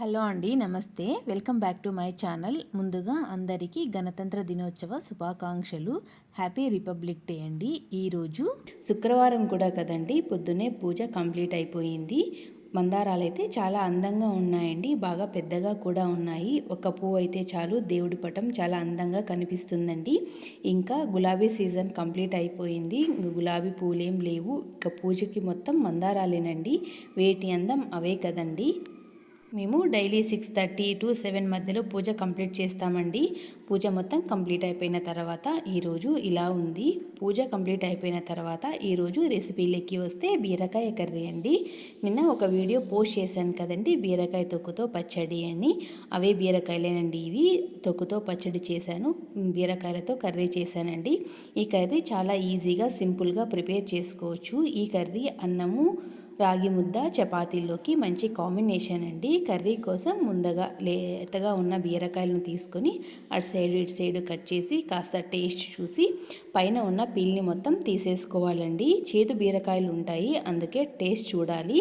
Hello అండి నమస్తే. Welcome back to my channel. ముందుగా అందరికీ గణతంత్ర దినోత్సవ శుభాకాంక్షలు. హ్యాపీ రిపబ్లిక్ డే అండి ఈరోజు శుక్రవారం కూడా కదండి పొద్దునే పూజ కంప్లీట్ అయిపోయింది. మందారాలు అయితే చాలా అందంగా ఉన్నాయండి బాగా పెద్దగా కూడా ఉన్నాయి. ఒక పువ్వు అయితే చాలు దేవుడి పటం చాలా అందంగా కనిపిస్తుందండి. ఇంకా గులాబీ సీజన్ కంప్లీట్ అయిపోయింది. గులాబీ పూలేం లేవు. ఇక పూజకి మొత్తం మందారాలేనండి. వేటి అందం అవే కదండి. మేము daily six thirty to seven మధ్యలో పూజ కంప్లీట్ చేస్తామండి. పూజ మొత్తం కంప్లీట్ అయిపోయిన తర్వాత ఈరోజు ఇలా ఉంది. పూజ కంప్లీట్ అయిపోయిన తర్వాత ఈరోజు రెసిపీలకి వస్తే బీరకాయ కర్రీ అండి. నిన్న ఒక వీడియో పోస్ట్ చేశాను కదండి బీరకాయ తొక్కుతో పచ్చడి అని. అవే బీరకాయలేనండి ఇవి తొక్కుతో పచ్చడి చేశాను బీరకాయలతో కర్రీ చేశానండి. ఈ కర్రీ చాలా ఈజీగా సింపుల్గా ప్రిపేర్ చేసుకోవచ్చు. ఈ కర్రీ అన్నము రాగి ముద్ద చపాతీల్లోకి మంచి కాంబినేషన్ అండి. కర్రీ కోసం ముందుగా లేతగా ఉన్న బీరకాయలను తీసుకొని అటు సైడ్ ఇటు సైడ్ కట్ చేసి కాస్త టేస్ట్ చూసి పైన ఉన్న పీల్ని మొత్తం తీసేసుకోవాలండి. చేదు బీరకాయలు ఉంటాయి అందుకే టేస్ట్ చూడాలి.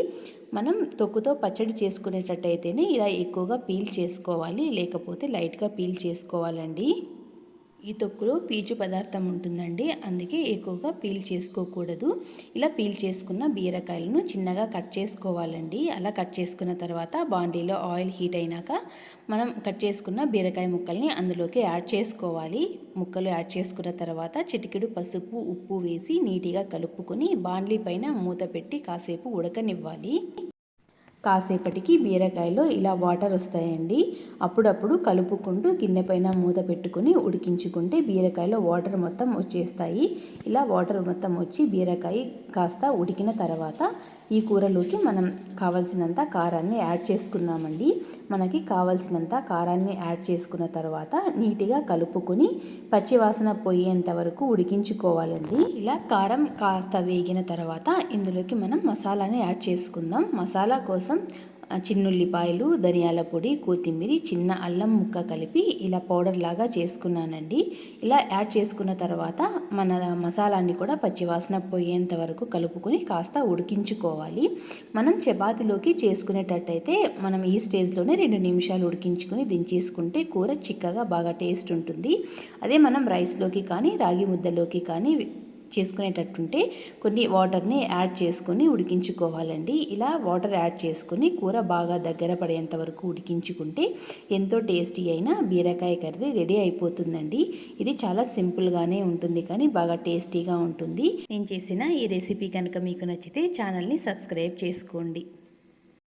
మనం తొక్కుతో పచ్చడి చేసుకునేటట్టయితేనే ఇలా ఎక్కువగా పీల్ చేసుకోవాలి లేకపోతే లైట్గా పీల్ చేసుకోవాలండి. ఈ తొక్కులో పీచు పదార్థం ఉంటుందండి. అందుకే ఎక్కువగా పీల్ చేసుకోకూడదు. ఇలా పీల్ చేసుకున్న బీరకాయలను చిన్నగా కట్ చేసుకోవాలండి. అలా కట్ చేసుకున్న తర్వాత బాండీలో ఆయిల్ హీట్ అయినాక మనం కట్ చేసుకున్న బీరకాయ ముక్కల్ని అందులోకి యాడ్ చేసుకోవాలి. ముక్కలు యాడ్ చేసుకున్న తర్వాత చిటికెడు పసుపు ఉప్పు వేసి నీట్గా కలుపుకొని బాండ్లీ పైన మూత పెట్టి కాసేపు ఉడకనివ్వాలి. కాసేపటికి బీరకాయలో ఇలా వాటర్ వస్తాయండి. అప్పుడప్పుడు కలుపుకుంటూ గిన్నె పైన మూత పెట్టుకుని ఉడికించుకుంటే బీరకాయలో వాటర్ మొత్తం వచ్చేస్తాయి. ఇలా వాటర్ మొత్తం వచ్చి బీరకాయ కాస్త ఉడికిన తర్వాత ఈ కూరలోకి మనం కావలసినంత కారాన్ని యాడ్ చేసుకున్నామండి మనకి కావలసినంత కారాన్ని యాడ్ చేసుకున్న తర్వాత నీట్గా కలుపుకొని పచ్చివాసన పోయేంత వరకు ఉడికించుకోవాలండి. ఇలా కారం కాస్త వేగిన తర్వాత ఇందులోకి మనం మసాలాని యాడ్ చేసుకుందాం. మసాలా కోసం చిన్నుల్లిపాయలు ధనియాల పొడి కొత్తిమీర చిన్న అల్లం ముక్క కలిపి ఇలా పౌడర్ లాగా చేసుకున్నానండి. ఇలా యాడ్ చేసుకున్న తర్వాత మన మసాలాన్ని కూడా పచ్చివాసన పోయేంత వరకు కలుపుకొని కాస్త ఉడికించుకోవాలి. మనం చపాతీలోకి చేసుకునేటట్టయితే మనం ఈ స్టేజ్లోనే రెండు నిమిషాలు ఉడికించుకొని దించేసుకుంటే కూర చిక్కగా బాగా టేస్ట్ ఉంటుంది. అదే మనం రైస్లోకి కానీ రాగి ముద్దలోకి కానీ చేసుకునేటట్టుంటే కొన్ని వాటర్ని యాడ్ చేసుకొని ఉడికించుకోవాలండి. ఇలా వాటర్ యాడ్ చేసుకొని కూర బాగా దగ్గర పడేంత వరకు ఉడికించుకుంటే ఎంతో టేస్టీ అయిన బీరకాయ కర్రీ రెడీ అయిపోతుందండి. ఇది చాలా సింపుల్గానే ఉంటుంది కానీ బాగా టేస్టీగా ఉంటుంది. నేను చేసిన ఈ రెసిపీ కనుక మీకు నచ్చితే ఛానల్ని సబ్స్క్రైబ్ చేసుకోండి.